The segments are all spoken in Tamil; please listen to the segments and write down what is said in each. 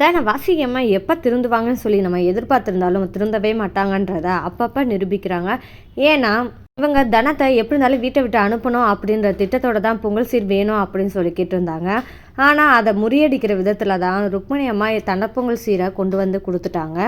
தான் வாசிகம்மா எப்போ திருந்துவாங்கன்னு சொல்லி நம்ம எதிர்பார்த்துருந்தாலும் திருந்தவே மாட்டாங்கன்றத அப்பப்போ நிரூபிக்கிறாங்க. ஏன்னா இவங்க தனத்தை எப்படி இருந்தாலும் வீட்டை விட்டு அனுப்பணும் அப்படின்ற திட்டத்தோட தான் பொங்கல் சீர் வேணும் அப்படின்னு சொல்லி கேட்டிருந்தாங்க. ஆனால் அதை முறியடிக்கிற விதத்தில் தான் ருக்மணி அம்மா தனப்பொங்கல் சீரை கொண்டு வந்து கொடுத்துட்டாங்க.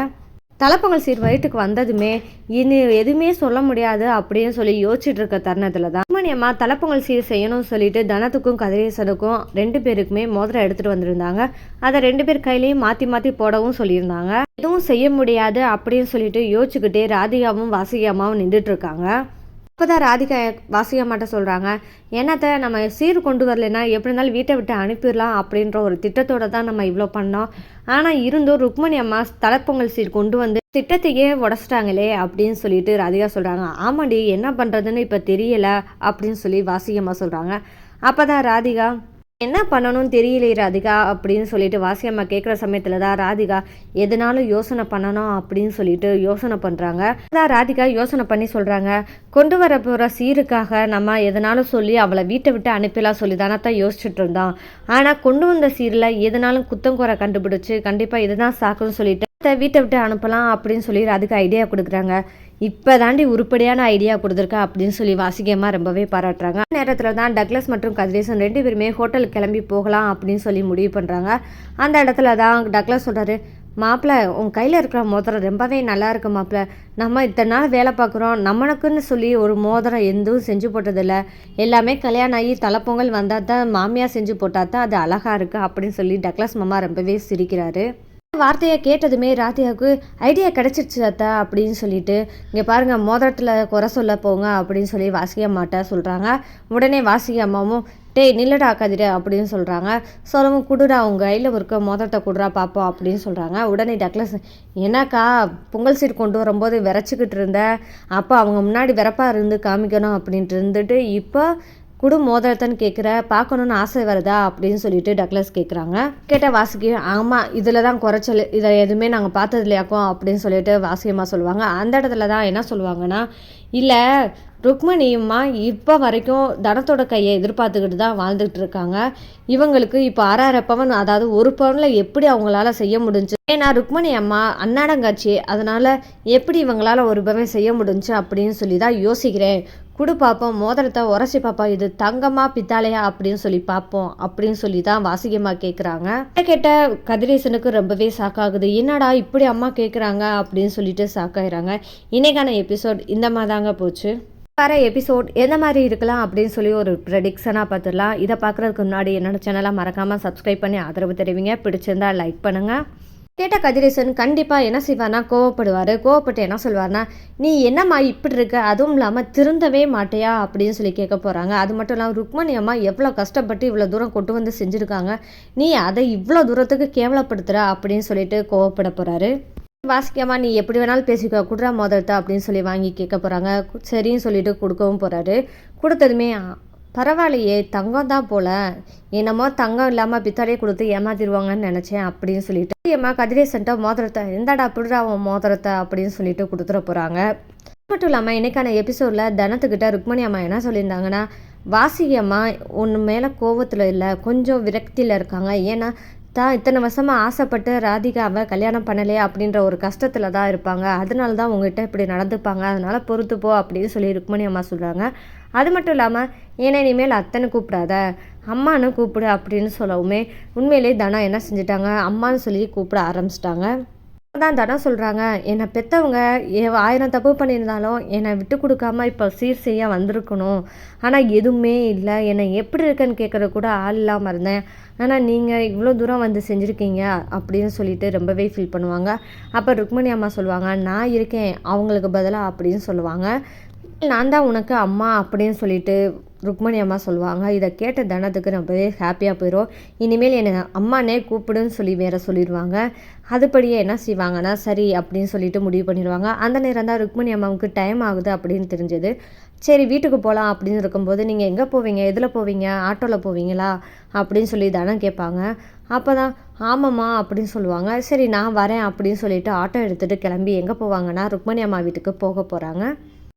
தலைப்பொங்கல் சீர் வயிற்றுக்கு வந்ததுமே இனி எதுவுமே சொல்ல முடியாது அப்படின்னு சொல்லி யோசிச்சுட்டு இருக்க தருணத்தில் தான். ருக்மணி அம்மா தலைப்பொங்கல் சீர் செய்யணும்னு சொல்லிட்டு தனத்துக்கும் கதிரேசனுக்கும் ரெண்டு பேருக்குமே மோதிரம் எடுத்துகிட்டு வந்திருந்தாங்க. அதை ரெண்டு பேர் கையிலையும் மாற்றி மாற்றி போடவும் சொல்லியிருந்தாங்க. எதுவும் செய்ய முடியாது அப்படின்னு சொல்லிட்டு யோசிச்சுக்கிட்டே ராதிகாவும் வாசிகாமாவும் நின்றுட்டு இருக்காங்க அப்போதான் ராதிகா வாசிகம்மாட்ட சொல்கிறாங்க என்னத்தை நம்ம சீர் கொண்டு வரலைன்னா எப்படி இருந்தாலும் வீட்டை விட்டு அனுப்பிடலாம் அப்படின்ற ஒரு திட்டத்தோடு தான் நம்ம இவ்வளோ பண்ணோம். ஆனால் இருந்தும் ருக்மணி அம்மா தலைப்பொங்கல் சீர் கொண்டு வந்து திட்டத்தையே உடச்சிட்டாங்களே அப்படின்னு சொல்லிட்டு ராதிகா சொல்கிறாங்க ஆமாண்டி என்ன பண்ணுறதுன்னு இப்போ தெரியலை அப்படின்னு சொல்லி வாசிகம்மா சொல்கிறாங்க அப்போ தான் ராதிகா என்ன பண்ணணும்னு தெரியலையே ராதிகா அப்படின்னு சொல்லிட்டு வாசியம்மா கேட்குற சமயத்தில் தான் ராதிகா எதனாலும் யோசனை பண்ணணும் அப்படின்னு சொல்லிட்டு யோசனை பண்ணுறாங்க அதான் ராதிகா யோசனை பண்ணி சொல்கிறாங்க கொண்டு வர போகிற சீருக்காக நம்ம எதனாலும் சொல்லி அவளை வீட்டை விட்டு அனுப்பலாம் சொல்லி தானே தான் யோசிச்சுட்டு இருந்தோம் ஆனால் கொண்டு வந்த சீரில் எதனாலும் குத்தம் கண்டுபிடிச்சி கண்டிப்பாக இதுதான் சாக்குன்னு சொல்லிட்டு வீட்டை விட்டு அனுப்பலாம் அப்படின்னு சொல்லி ராதிகா ஐடியா கொடுக்குறாங்க. இப்போ தாண்டி உருப்படியான ஐடியா கொடுத்துருக்கா அப்படின்னு சொல்லி வாசிகமாக ரொம்பவே பாராட்டுறாங்க. நேரத்தில் தான் டக்ளஸ் மற்றும் கதிரேசன் ரெண்டு பேருமே ஹோட்டலுக்கு கிளம்பி போகலாம் அப்படின்னு சொல்லி முடிவு பண்ணுறாங்க அந்த இடத்துல தான் டக்ளஸ் சொல்கிறாரு மாப்பிள்ள உன் கையில் இருக்கிற மோதிரம் ரொம்பவே நல்லா இருக்கு மாப்பிள்ள நம்ம இத்தனை நாள் வேலை பார்க்குறோம். நம்மளுக்குன்னு சொல்லி ஒரு மோதிரம் எதுவும் செஞ்சு போட்டதில்ல. எல்லாமே கல்யாணம் ஆகி தலைப்பொங்கல் வந்தால் தான் மாமியார் செஞ்சு போட்டால் தான் அது அழகாக இருக்குது அப்படின்னு சொல்லி டக்ளஸ் மாமா ரொம்பவே சிரிக்கிறாரு. வார்த்தையை கேட்டதுமே ராதிகாவுக்கு ஐடியா கிடச்சிருச்சு அத்தா அப்படின்னு சொல்லிட்டு இங்கே பாருங்கள் மோதிரத்தில் குறை சொல்ல போங்க அப்படின்னு சொல்லி வாசிக்க மாட்டா சொல்கிறாங்க உடனே வாசிக்க அம்மாவும் டேய் நில்லடா கதிர அப்படின்னு சொல்கிறாங்க சொல்லவும் கொடுடா உங்கள் கையில் இருக்க மோதிரத்தை குடுறா பார்ப்போம் அப்படின்னு சொல்கிறாங்க உடனே டக்ளஸ் என்னக்கா பொங்கல் சீர் கொண்டு வரும்போது விரைச்சிக்கிட்டு இருந்தேன் அப்போ அவங்க முன்னாடி விறப்பாக இருந்து காமிக்கணும் அப்படின்ட்டு இருந்துட்டு இப்போ குடு மோதிரத்தன்னு கேட்குற பார்க்கணுன்னு ஆசை வருதா அப்படின்னு சொல்லிட்டு டக்ளஸ் கேட்குறாங்க கேட்டால் வாசிக்கு ஆமாம் இதில் தான் குறைச்சல் இதை எதுவுமே நாங்கள் பார்த்தது இல்லையாக்கும் அப்படின்னு சொல்லிட்டு வாசியமாக சொல்லுவாங்க. அந்த இடத்துல தான் என்ன சொல்லுவாங்கன்னா இல்லை ருக்மணியும்மா இப்போ வரைக்கும் தனத்தோட கையை எதிர்பார்த்துக்கிட்டு தான் வாழ்ந்துக்கிட்டு இருக்காங்க. இவங்களுக்கு இப்போ ஆறாயிரம் பவன் அதாவது ஒரு பவனில் எப்படி அவங்களால செய்ய முடிஞ்சு ஏன்னா ருக்மணி அம்மா அன்னாடங்காட்சி அதனால் எப்படி இவங்களால ஒரு பவன் செய்ய முடிஞ்சு அப்படின்னு சொல்லி தான் யோசிக்கிறேன். குடு பார்ப்போம் மோதிரத்தை உரசி பார்ப்போம் இது தங்கமா பித்தாலையா அப்படின்னு சொல்லி பார்ப்போம் அப்படின்னு சொல்லி தான் வாசிகமாக கேட்குறாங்க கேட்ட கதிரேசனுக்கு ரொம்பவே சாக்காகுது. என்னடா இப்படி அம்மா கேட்குறாங்க அப்படின்னு சொல்லிட்டு சாக்காயிறாங்க. இன்னைக்கான எபிசோட் இந்த மாதிரி தாங்க போச்சு. வர எபிசோட் எந்த மாதிரி இருக்கலாம் அப்படின்னு சொல்லி ஒரு ப்ரெடிக்ஷனாக பார்த்துடலாம் இதை பார்க்குறதுக்கு முன்னாடி என்னோட சேனலை மறக்காமல் சப்ஸ்கிரைப் பண்ணி ஆதரவு தெரிவிங்க. பிடிச்சிருந்தா லைக் பண்ணுங்கள் கேட்ட கதிரேசன் கண்டிப்பாக என்ன செய்வார்னா கோவப்படுவார். கோவப்பட்டு என்ன சொல்வார்னா நீ என்னம்மா இப்படி இருக்க? அதுவும் இல்லாமல் திருந்தவே மாட்டியா? அப்படின்னு சொல்லி கேட்க போகிறாங்க அது மட்டும் இல்லாமல் ருக்மணி அம்மா எவ்வளோ கஷ்டப்பட்டு இவ்வளோ தூரம் கொண்டு வந்து செஞ்சுருக்காங்க. நீ அதை இவ்வளோ தூரத்துக்கு கேவலப்படுத்துகிற அப்படின்னு சொல்லிட்டு கோவப்பட போகிறாரு வாசிக்கம்மா நீ எப்படி வேணாலும் பேசிக்கோ. குடுறா மோதிரத்தை அப்படின்னு சொல்லி வாங்கி கேட்க போகிறாங்க சரின்னு சொல்லிட்டு கொடுக்கவும் போகிறாரு கொடுத்ததுமே பரவாயில்லையே தங்கம் தான் போல. என்னமோ தங்கம் இல்லாமல் பித்தாலே கொடுத்து ஏமாத்திடுவாங்கன்னு நினச்சேன் அப்படின்னு சொல்லிட்டு. ஏமா கதிரேசன்ட்ட மோதிரத்தை எந்தாடா பிடுறா உன் மோதிரத்தை அப்படின்னு சொல்லிட்டு கொடுத்துட போகிறாங்க மட்டும் இல்லாமல் இன்னைக்கான எபிசோடில் தனத்துக்கிட்ட ருக்மணி அம்மா என்ன சொல்லியிருந்தாங்கன்னா வாசிகி அம்மா ஒன்று மேலே கோவத்தில் இல்லை கொஞ்சம் விரக்தியில் இருக்காங்க. ஏன்னா தான் இத்தனை வருஷமாக ஆசைப்பட்டு ராதிகாவை கல்யாணம் பண்ணலையே அப்படின்ற ஒரு கஷ்டத்தில் தான் இருப்பாங்க. அதனால தான் உங்ககிட்ட இப்படி நடந்துப்பாங்க. அதனால் பொறுத்துப்போ அப்படின்னு சொல்லி ருக்மணி அம்மா சொல்கிறாங்க அது மட்டும் இல்லாமல் ஏன்னா இனிமேல் அத்தனை கூப்பிடாத அம்மானு கூப்பிடு அப்படின்னு சொல்லவுமே உண்மையிலே தனா என்ன செஞ்சிட்டாங்க? அம்மான்னு சொல்லி கூப்பிட ஆரம்பிச்சிட்டாங்க. தான் தனம் சொல்கிறாங்க என்னை பெற்றவங்க ஆயிரம் தப்பு பண்ணியிருந்தாலும் என்னை விட்டு கொடுக்காம இப்போ சீர் செய்ய வந்திருக்கணும். ஆனால் எதுவுமே இல்லை. என்னை எப்படி இருக்குன்னு கேட்குற கூட ஆள் இல்லாமல் இருந்தேன். ஆனால் நீங்கள் இவ்வளோ தூரம் வந்து செஞ்சுருக்கீங்க அப்படின்னு சொல்லிட்டு ரொம்பவே ஃபீல் பண்ணுவாங்க. அப்போ ருக்மணி அம்மா சொல்லுவாங்க நான் இருக்கேன் அவங்களுக்கு பதிலாக அப்படின்னு சொல்லுவாங்க. நான் தான் உனக்கு அம்மா அப்படின்னு சொல்லிட்டு ருக்மணி அம்மா சொல்லுவாங்க. இதை கேட்ட தனத்துக்கு ரொம்பவே ஹாப்பியாக போயிடும் இனிமேல் என்னை அம்மானே கூப்பிடுன்னு சொல்லி வேற சொல்லிடுவாங்க. அதுபடியே என்ன செய்வாங்கன்னா சரி அப்படின்னு சொல்லிட்டு முடிவு பண்ணிடுவாங்க. அந்த நேரம் தான் ருக்மணி அம்மாவுக்கு டைம் ஆகுது அப்படின்னு தெரிஞ்சது. சரி வீட்டுக்கு போகலாம் அப்படின்னு இருக்கும்போது நீங்கள் எங்கே போவீங்க? எதில் போவீங்க? ஆட்டோவில் போவீங்களா? அப்படின்னு சொல்லி தனம் கேட்பாங்க. அப்போ தான் ஆமாம்மா அப்படின்னு சொல்லுவாங்க. சரி நான் வரேன் அப்படின்னு சொல்லிட்டு ஆட்டோ எடுத்துகிட்டு கிளம்பி எங்கே போவாங்கன்னா ருக்மணி அம்மா வீட்டுக்கு போக போகிறாங்க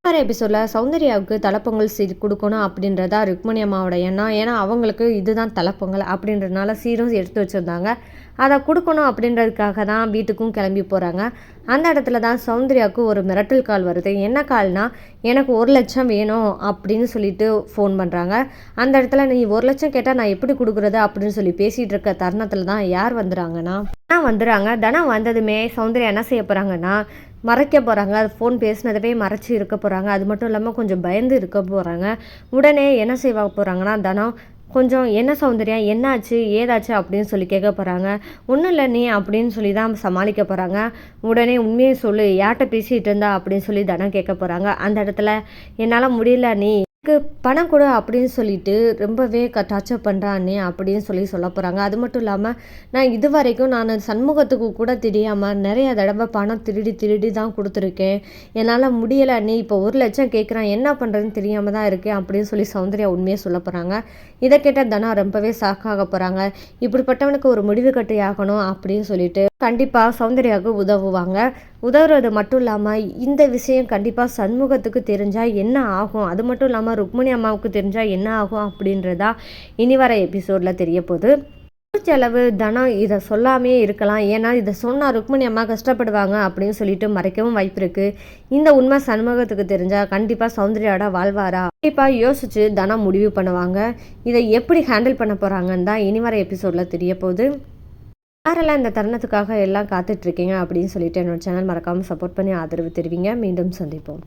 வேறு எபிசோடில் சௌந்தர்யாவுக்கு தலைப்பொங்கல் செய்து கொடுக்கணும் அப்படின்றதா ருக்மணி அம்மாவோட எண்ணம். ஏன்னா அவங்களுக்கு இதுதான் தலைப்பொங்கல் அப்படின்றதுனால சீரும் எடுத்து வச்சுருந்தாங்க. அதை கொடுக்கணும் அப்படின்றதுக்காக தான் வீட்டுக்கும் கிளம்பி போகிறாங்க அந்த இடத்துல தான் சௌந்தர்யாவுக்கு ஒரு மிரட்டல் கால் வருது. என்ன கால்னா எனக்கு ஒரு லட்சம் வேணும் அப்படின்னு சொல்லிட்டு ஃபோன் பண்ணுறாங்க அந்த இடத்துல நீ ஒரு லட்சம் கேட்டால் நான் எப்படி கொடுக்குறது? அப்படின்னு சொல்லி பேசிகிட்டு இருக்க தருணத்தில் தான் யார் வந்துடுறாங்கன்னா தனா வந்துடுறாங்க தனா வந்ததுமே சௌந்தர்யா என்ன செய்ய போகிறாங்கன்னா மறைக்க போகிறாங்க அது ஃபோன் பேசினதவே மறைச்சி இருக்க போகிறாங்க அது மட்டும் இல்லாமல் கொஞ்சம் பயந்து இருக்க போகிறாங்க உடனே என்ன செய்ய போகிறாங்கன்னா தனம் கொஞ்சம் என்ன சௌந்தர்யா என்னாச்சு ஏதாச்சு அப்படின்னு சொல்லி கேட்க போகிறாங்க ஒன்றும் இல்லை நீ அப்படின்னு சொல்லி தான் சமாளிக்க போகிறாங்க உடனே உண்மையை சொல்லு யார்கிட்ட பேசிகிட்டு இருந்தா அப்படின்னு சொல்லி தனம் கேட்க போகிறாங்க அந்த இடத்துல என்னால் முடியல நீ பணம் கொடு அப்படின்னு சொல்லிட்டு ரொம்பவே க டார்ச்சர் பண்ணுறானே அப்படின்னு சொல்லி சொல்ல போகிறாங்க அது மட்டும் இல்லாமல் நான் இது வரைக்கும் நான் சண்முகத்துக்கு கூட தெரியாமல் நிறைய தடவை பணம் திருடி திருடி தான் கொடுத்துருக்கேன். என்னால் முடியலை நீ இப்போ ஒரு லட்சம் கேட்குறான் என்ன பண்ணுறதுன்னு தெரியாமல் தான் இருக்கேன் அப்படின்னு சொல்லி சௌந்தர்யா உண்மையை சொல்ல போகிறாங்க இதை கேட்ட தனா ரொம்பவே சாக்காக போகிறாங்க இப்படிப்பட்டவனுக்கு ஒரு முடிவு கட்டி ஆகணும் அப்படின்னு சொல்லிட்டு கண்டிப்பாக சௌந்தர்யாவுக்கு உதவுவாங்க. உதவுறது மட்டும் இல்லாமல் இந்த விஷயம் கண்டிப்பாக சண்முகத்துக்கு தெரிஞ்சால் என்ன ஆகும்? அது மட்டும் இல்லாமல் ருக்மணி அம்மாவுக்கு தெரிஞ்சால் என்ன ஆகும் அப்படின்றதா இனி வர எபிசோடில் தெரிய போகுது. செலவு தனம் இதை சொல்லாமே இருக்கலாம். ஏன்னா இதை சொன்னால் ருக்மணி அம்மா கஷ்டப்படுவாங்க அப்படின்னு சொல்லிட்டு மறைக்கவும் வாய்ப்பு இருக்குது இந்த உண்மை சண்முகத்துக்கு தெரிஞ்சால் கண்டிப்பாக சௌந்தர்யாவோட வாழ்வாரா? கண்டிப்பாக யோசித்து தனம் முடிவு பண்ணுவாங்க. இதை எப்படி ஹேண்டில் பண்ண போகிறாங்கன்னு தான் இனி வர எபிசோடில் தெரிய போகுது. யாரெல்லாம் இந்த தருணத்துக்காக எல்லாம் காத்துட்ருக்கீங்க அப்படின்னு சொல்லிட்டு என்னோட சேனல் மறக்காமல் சப்போர்ட் பண்ணி ஆதரவு தெரிவிங்க. மீண்டும் சந்திப்போம்.